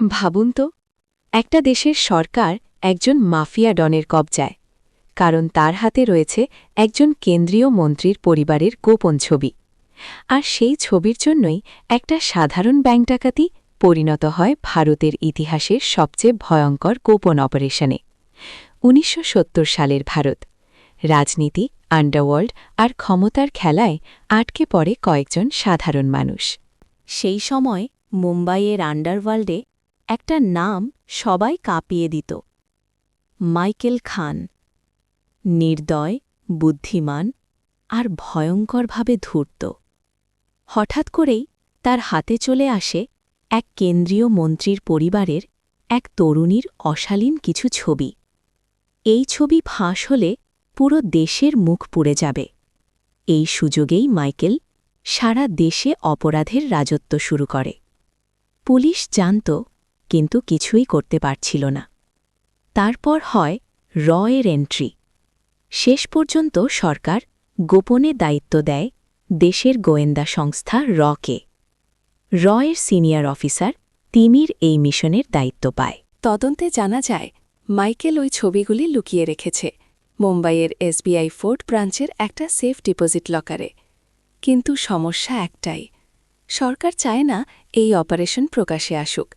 ভাবুন তো, একটা দেশের সরকার একজন মাফিয়া ডনের কবজায়, কারণ তার হাতে রয়েছে একজন কেন্দ্রীয় মন্ত্রীর পরিবারের গোপন ছবি। আর সেই ছবির জন্যই একটা সাধারণ ব্যাংক ডাকাতি পরিণত হয় ভারতের ইতিহাসের সবচেয়ে ভয়ঙ্কর গোপন অপারেশনে। উনিশশো সত্তর সালের ভারত, রাজনীতি, আন্ডারওয়ার্ল্ড আর ক্ষমতার খেলায় আটকে পড়ে কয়েকজন সাধারণ মানুষ। সেই সময় মুম্বাইয়ের আন্ডারওয়ার্ল্ডে একটা নাম সবাই কাঁপিয়ে দিত। মাইকেল খান। নির্দয়, বুদ্ধিমান আর ভয়ঙ্করভাবে ধূর্ত। হঠাৎ করেই তার হাতে চলে আসে এক কেন্দ্রীয় মন্ত্রীর পরিবারের এক তরুণীর অশালীন কিছু ছবি। এই ছবি ফাঁস হলে পুরো দেশের মুখ পুড়ে যাবে। এই সুযোগেই মাইকেল সারা দেশে অপরাধের রাজত্ব শুরু করে। পুলিশ জানত কিন্তু কিছুই করতে পারছিল না। তারপর হয় র এর এন্ট্রি শেষ পর্যন্ত সরকার গোপনে দায়িত্ব দেয় দেশের গোয়েন্দা সংস্থা রকে। র এর সিনিয়র অফিসার তিমির এই মিশনের দায়িত্ব পায়। তদন্তে জানা যায়, মাইকেল ওই ছবিগুলি লুকিয়ে রেখেছে, মুম্বাইয়ের এসবিআই ফোর্ট ব্রাঞ্চের একটা সেফ ডিপোজিট লকারে। কিন্তু সমস্যা একটাই, সরকার চায় না এই অপারেশন প্রকাশে আসুক।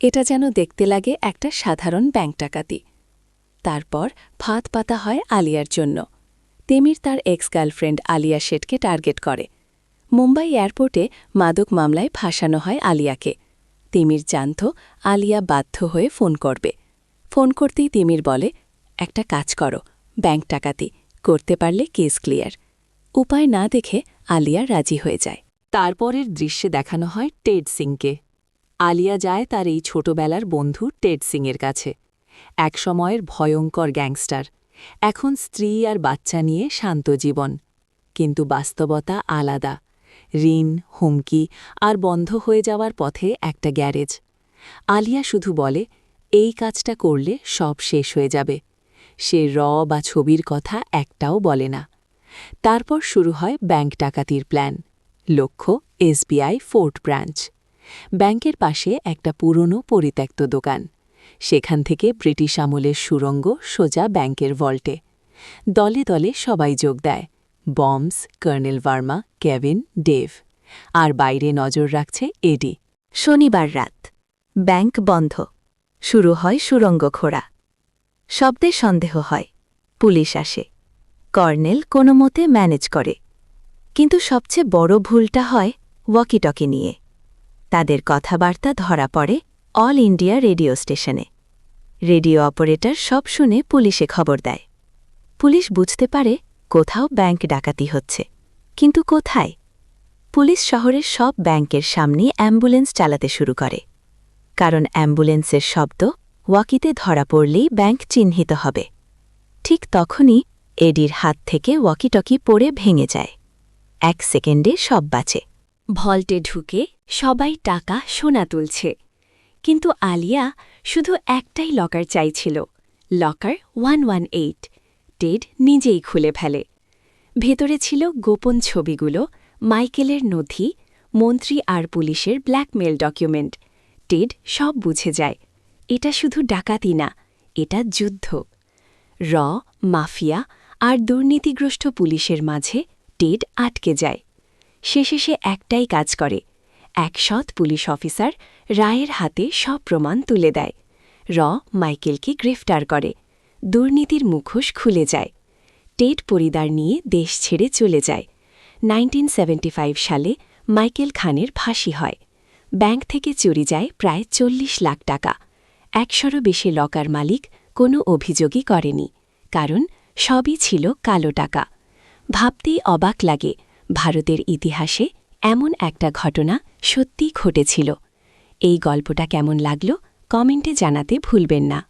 এটা যেন দেখতে লাগে একটা সাধারণ ব্যাংক ডাকাতি। তারপর ফাঁদ পাতা হয় আলিয়ার জন্য। তেমির তার এক্স গার্লফ্রেন্ড আলিয়া শেঠকে টার্গেট করে। মুম্বাই এয়ারপোর্টে মাদক মামলায় ফাঁসানো হয় আলিয়াকে। তিমির জানত আলিয়া বাধ্য হয়ে ফোন করবে। ফোন করতেই তিমির বলে, একটা কাজ করো, ব্যাংক টাকাতি করতে পারলে কেস ক্লিয়ার। উপায় না দেখে আলিয়া রাজি হয়ে যায়। তারপরের দৃশ্যে দেখানো হয় টেড সিংকে। আলিয়া যায় তার এই ছোটবেলার বন্ধু টেড সিংয়ের কাছে। একসময়ের ভয়ঙ্কর গ্যাংস্টার। এখন স্ত্রী আর বাচ্চা নিয়ে শান্ত জীবন। কিন্তু বাস্তবতা আলাদা। ঋণ, হুমকি আর বন্ধ হয়ে যাওয়ার পথে একটা গ্যারেজ। আলিয়া শুধু বলে, এই কাজটা করলে সব শেষ হয়ে যাবে। সে র বা ছবির কথা একটাও বলে না। তারপর শুরু হয় ব্যাংক ডাকাতির প্ল্যান। লক্ষ্য, এসবিআই, ফোর্ট ব্রাঞ্চ। ব্যাংকের পাশে একটা পুরনো পরিত্যক্ত দোকান। সেখান থেকে ব্রিটিশ আমলের সুরঙ্গ সোজা ব্যাংকের ভল্টে। দলে দলে সবাই যোগ দেয়, বমস, কর্নেল ভার্মা, কেভিন, ডেভ। আর বাইরে নজর রাখছে এডি। শনিবার রাত, ব্যাংক বন্ধ। শুরু হয় সুরঙ্গ খোঁড়া শব্দে সন্দেহ হয়, পুলিশ আসে। কর্নেল কোনো মতে ম্যানেজ করে। কিন্তু সবচেয়ে বড় ভুলটা হয় ওয়াকিটকি নিয়ে। তাদের কথাবার্তা ধরা পড়ে অল ইন্ডিয়া রেডিও স্টেশনে। রেডিও অপারেটর সব শুনে পুলিশে খবর দেয়। পুলিশ বুঝতে পারে কোথাও ব্যাংক ডাকাতি হচ্ছে। কিন্তু কোথায়? পুলিশ শহরের সব ব্যাংকের সামনে অ্যাম্বুলেন্স চালাতে শুরু করে। কারণ অ্যাম্বুলেন্সের শব্দ ওয়াকিতে ধরা পড়লেই ব্যাংক চিহ্নিত হবে। ঠিক তখনই এডির হাত থেকে ওয়াকিটকি পড়ে ভেঙে যায়। এক সেকেন্ডে সব বাঁচে। ভল্টে ঢুকে সবাই টাকা সোনা তুলছে। কিন্তু আলিয়া শুধু একটাই লকার চাইছিল। লকার ওয়ান ওয়ান এইট টেড নিজেই খুলে ফেলে। ভেতরে ছিল গোপন ছবিগুলো, মাইকেলের নথি, মন্ত্রী আর পুলিশের ব্ল্যাকমেল ডকুমেন্ট টেড সব বুঝে যায়। এটা শুধু ডাকাতি না, এটা যুদ্ধ। র, মাফিয়া আর দুর্নীতিগ্রস্ত পুলিশের মাঝে টেড আটকে যায়। শেষে সে একটাই কাজ করে এক সৎ পুলিশ অফিসার রায়ের হাতে সব প্রমাণ তুলে দেয়। র মাইকেলকে গ্রেফতার করে। দুর্নীতির মুখোশ খুলে যায়। টেট পরিদার নিয়ে দেশ ছেড়ে চলে যায়। 1975 সালে মাইকেল খানের ফাঁসি হয়। ব্যাংক থেকে চুরি যায় প্রায় চল্লিশ লাখ টাকা। একশোরও বেশি লকার মালিক কোনো অভিযোগই করেনি, কারণ সবই ছিল কালো টাকা। ভাবতেই অবাক লাগে, ভারতের ইতিহাসে এমন একটা ঘটনা সত্যি ঘটেছিল। এই গল্পটা কেমন লাগল কমেন্টে জানাতে ভুলবেন না।